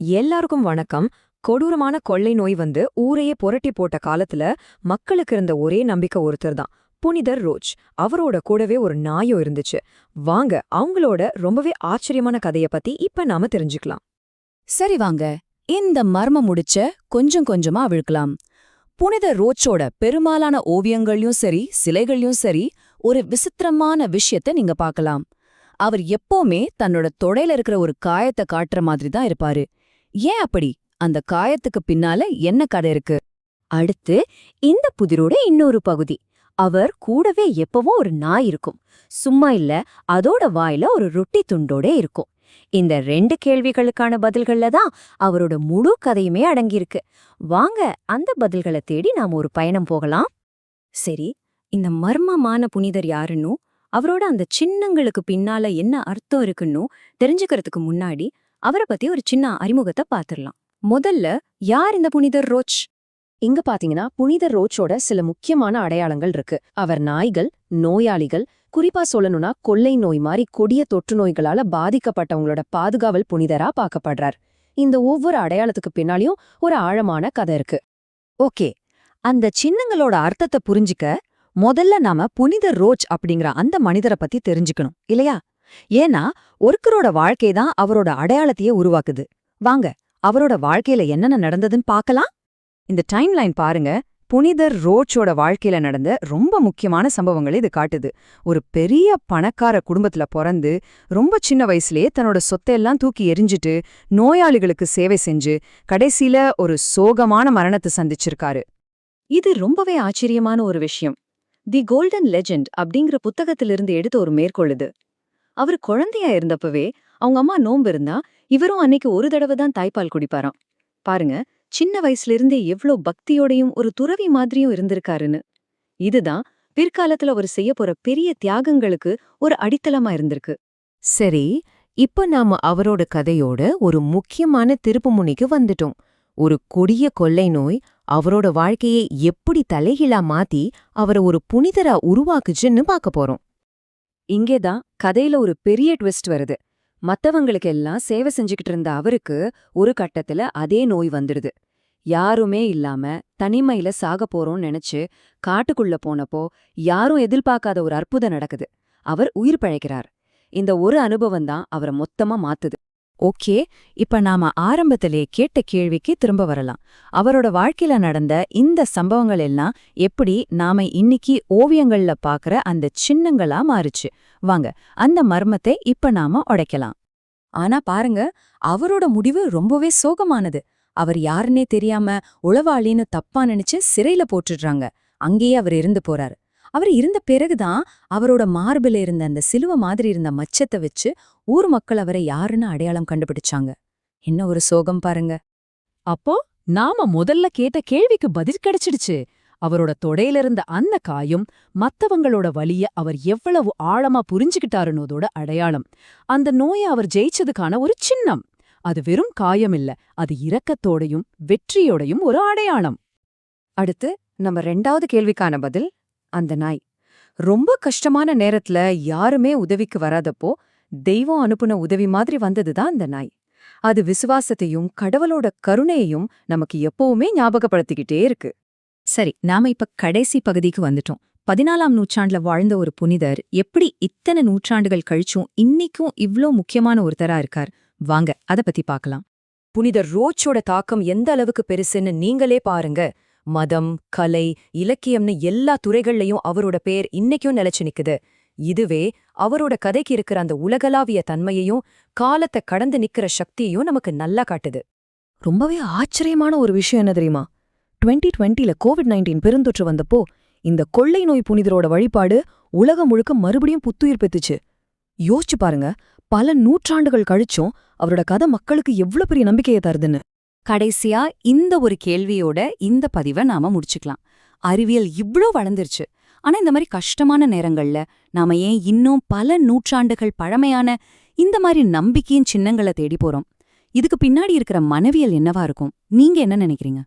எல்லாருக்கும் வணக்கம். கொடூரமான கொள்ளை நோய் வந்து ஊரையே புரட்டி போட்ட காலத்துல மக்களுக்கு இருந்த ஒரே நம்பிக்கை ஒருத்தர் தான் புனிதர் ரோஜ். அவரோட கூடவே ஒரு நாயும் இருந்துச்சு. வாங்க அவங்களோட ரொம்பவே ஆச்சரியமான கதைய பத்தி இப்ப நாம தெரிஞ்சுக்கலாம். சரி வாங்க இந்த மர்மம் முடிச்ச கொஞ்சம் கொஞ்சமா அவிழ்க்கலாம் புனித ரோச்சோட பெரும்பாலான ஓவியங்கள்லயும் சரி சிலைகள்லயும் சரி ஒரு விசித்திரமான விஷயத்த நீங்க பார்க்கலாம். அவர் எப்பவுமே தன்னோட தொடையில இருக்கிற ஒரு காயத்தை காட்டுற மாதிரி தான் இருப்பாரு. ஏன் அப்படி? அந்த காயத்துக்கு பின்னால என்ன கதை இருக்கு? அடுத்து இந்த புதிரோட இன்னொரு பகுதி. அவர் கூடவே எப்பவும் ஒரு நாய் இருக்கும். சும்மா இல்ல அதோட வாயில ஒரு ரொட்டி துண்டோட இருக்கும். இந்த ரெண்டு கேள்விகளுக்கான பதில்கள்ல தான் அவரோட முழு கதையுமே அடங்கியிருக்கு. வாங்க அந்த பதில்களை தேடி நாம ஒரு பயணம் போகலாம். சரி இந்த மர்மமான புனிதர் யாருன்னு? அவரோட அந்த சின்னங்களுக்கு பின்னால என்ன அர்த்தம் இருக்குன்னு தெரிஞ்சுக்கிறதுக்கு முன்னாடி அவரை பத்தி ஒரு சின்ன அறிமுகத்தை பாத்துரலாம் முதல்ல யார் இந்த புனிதர் ரோச்? இங்க பாத்தீங்கன்னா புனிதர் ரோச்சோட சில முக்கியமான அடையாளங்கள் இருக்கு. அவர் நாய்கள் நோயாளிகள் குறிப்பா சொல்லணும்னா கொள்ளை நோய் மாதிரி கொடிய தொற்று நோய்களால பாதிக்கப்பட்டவங்களோட பாதுகாவல் புனிதரா பார்க்கப்படுறார். இந்த ஒவ்வொரு அடையாளத்துக்கு பின்னாலையும் ஒரு ஆழமான கதை இருக்கு. ஓகே. அந்த சின்னங்களோட அர்த்தத்தை புரிஞ்சிக்க முதல்ல நாம புனித ரோச் அப்படிங்கிற அந்த மனிதரை பத்தி தெரிஞ்சுக்கணும் இல்லையா? ஏன்னா ஒருக்கரோட வாழ்க்கை தான் அவரோட அடையாளத்தையே உருவாக்குது. வாங்க அவரோட வாழ்க்கையில என்னென்ன நடந்ததுன்னு பார்க்கலாம். இந்த டைம்லைன் பாருங்க புனிதர் ரோச்சோட வாழ்க்கையில நடந்த ரொம்ப முக்கியமான சம்பவங்களை இது காட்டுது. ஒரு பெரிய பணக்கார குடும்பத்துல பிறந்து ரொம்ப சின்ன வயசுலயே தன்னோட சொத்தையெல்லாம் தூக்கி எரிஞ்சிட்டு நோயாளிகளுக்கு சேவை செஞ்சு கடைசியில ஒரு சோகமான மரணத்தை சந்திச்சிருக்காரு. இது ரொம்பவே ஆச்சரியமான ஒரு விஷயம். தி கோல்டன் லெஜெண்ட் அப்படிங்கிற புத்தகத்திலிருந்து எடுத்த ஒரு மேற்கொள்ளுது அவர் குழந்தையா இருந்தப்பவே அவங்க அம்மா நோம்பு இருந்தா இவரும் அன்னைக்கு ஒரு தடவை தான் தாய்ப்பால் குடிப்பாராம். பாருங்க சின்ன வயசுல இருந்தே எவ்ளோ பக்தியோடையும் ஒரு துறவி மாதிரியும் இருந்திருக்காருன்னு. இதுதான் பிற்காலத்துல அவர் செய்ய போற பெரிய தியாகங்களுக்கு ஒரு அடித்தளமா இருந்திருக்கு. சரி இப்ப நாம அவரோட கதையோட ஒரு முக்கியமான திருப்புமுனைக்கு வந்துட்டோம். ஒரு கொடிய கொள்ளை நோய் அவரோட வாழ்க்கையை எப்படி தலைகீழா மாத்தி அவரை ஒரு புனிதரா உருவாக்குச்சுன்னு பார்க்க போறோம். இங்கேதான் கதையில ஒரு பெரிய ட்விஸ்ட் வருது. மத்தவங்களுக்கு எல்லாம் சேவை செஞ்சுக்கிட்டு இருந்த அவருக்கு ஒரு கட்டத்துல அதே நோய் வந்துடுது. யாருமே இல்லாம தனிமையில சாக போறோம்னு நினைச்சு காட்டுக்குள்ள போனப்போ யாரும் எதிர்பார்க்காத ஒரு அற்புதம் நடக்குது. அவர் உயிர் பிழைக்கிறார். இந்த ஒரு அனுபவம் தான் அவரை மொத்தமா மாத்துது. ஓகே இப்ப நாம ஆரம்பத்திலே கேட்ட கேள்விக்கு திரும்ப வரலாம். அவரோட வாழ்க்கையில நடந்த இந்த சம்பவங்கள் எல்லாம் எப்படி நாம இன்னிக்கு ஓவியங்கள்ல பாக்குற அந்த சின்னங்களா மாறுச்சு? வாங்க அந்த மர்மத்தை இப்ப நாம உடைக்கலாம். ஆனா பாருங்க அவரோட முடிவு ரொம்பவே சோகமானது. அவர் யாருன்னே தெரியாம உளவாளின்னு தப்பா நினைச்சு சிறையில போட்டுடுறாங்க. அங்கேயே அவர் இருந்து போறாரு. அவர் இருந்த பிறகுதான் அவரோட மார்பில் இருந்த அந்த சிலுவை மாதிரி இருந்த மச்சத்தை வச்சு ஊர் மக்கள் அவரை யாருன்னு அடையாளம் கண்டுபிடிச்சாங்க. என்ன ஒரு சோகம் பாருங்க. அப்போ நாம முதல்ல கேட்ட கேள்விக்கு பதில் கிடைச்சிடுச்சு. அவரோட தொடையில இருந்த அந்த காயும் மத்தவங்களோட வழிய அவர் எவ்வளவு ஆழமா புரிஞ்சுக்கிட்டாருனோதோட அடையாளம். அந்த நோயை அவர் ஜெயிச்சதுக்கான ஒரு சின்னம். அது வெறும் காயம் இல்ல அது இரக்கத்தோடையும் வெற்றியோடையும் ஒரு அடையாளம். அடுத்து நம்ம ரெண்டாவது கேள்விக்கான பதில் அந்த நாய். ரொம்ப கஷ்டமான நேரத்துல யாருமே உதவிக்கு வராதப்போ தெய்வம் அனுப்புன உதவி மாதிரி வந்ததுதான் அந்த நாய். அது விசுவாசத்தையும் கடவுளோட கருணையையும் நமக்கு எப்பவுமே ஞாபகப்படுத்திக்கிட்டே இருக்கு. சரி நாம இப்ப கடைசி பகுதிக்கு வந்துட்டோம். பதினாலாம் நூற்றாண்டுல வாழ்ந்த ஒரு புனிதர் எப்படி இத்தனை நூற்றாண்டுகள் கழிச்சும் இன்னிக்கும் இவ்ளோ முக்கியமான ஒருத்தரா இருக்கார்? வாங்க அத பத்தி பார்க்கலாம் புனிதர் ரோச்சோட தாக்கம் எந்த அளவுக்கு பெருசுன்னு நீங்களே பாருங்க. மதம் கலை இலக்கியம்னு எல்லா துறைகள்லயும் அவரோட பேர் இன்னைக்கும் நிலைச்சு நிக்குது. இதுவே அவரோட கதைக்கு இருக்கிற அந்த உலகளாவிய தன்மையையும் காலத்தை கடந்து நிக்கிற சக்தியையும் நமக்கு நல்லா காட்டுது. ரொம்பவே ஆச்சரியமான ஒரு விஷயம் என்ன தெரியுமா? டுவெண்ட்டி டுவெண்ட்டில கோவிட் நைன்டீன் பெருந்தொற்று வந்தப்போ இந்த கொள்ளை நோய் புனிதரோட வழிபாடு உலகம் முழுக்க மறுபடியும் புத்துயிர் பெத்துச்சு. யோசிச்சு பாருங்க பல நூற்றாண்டுகள் கழிச்சும் அவரோட கதை மக்களுக்கு எவ்வளவு பெரிய நம்பிக்கையை தருதுன்னு. கடைசியா இந்த ஒரு கேள்வியோட இந்த பதிவை நாம முடிச்சுக்கலாம். அறிவியல் இவ்ளோ வளர்ந்துருச்சு. ஆனா இந்த மாதிரி கஷ்டமான நேரங்கள்ல நாம ஏன் இன்னும் பல நூற்றாண்டுகள் பழமையான இந்த மாதிரி நம்பிக்கையின் சின்னங்களை தேடி போறோம்? இதுக்கு பின்னாடி இருக்கிற மனவியல் என்னவா இருக்கும்? நீங்க என்ன நினைக்கிறீங்க?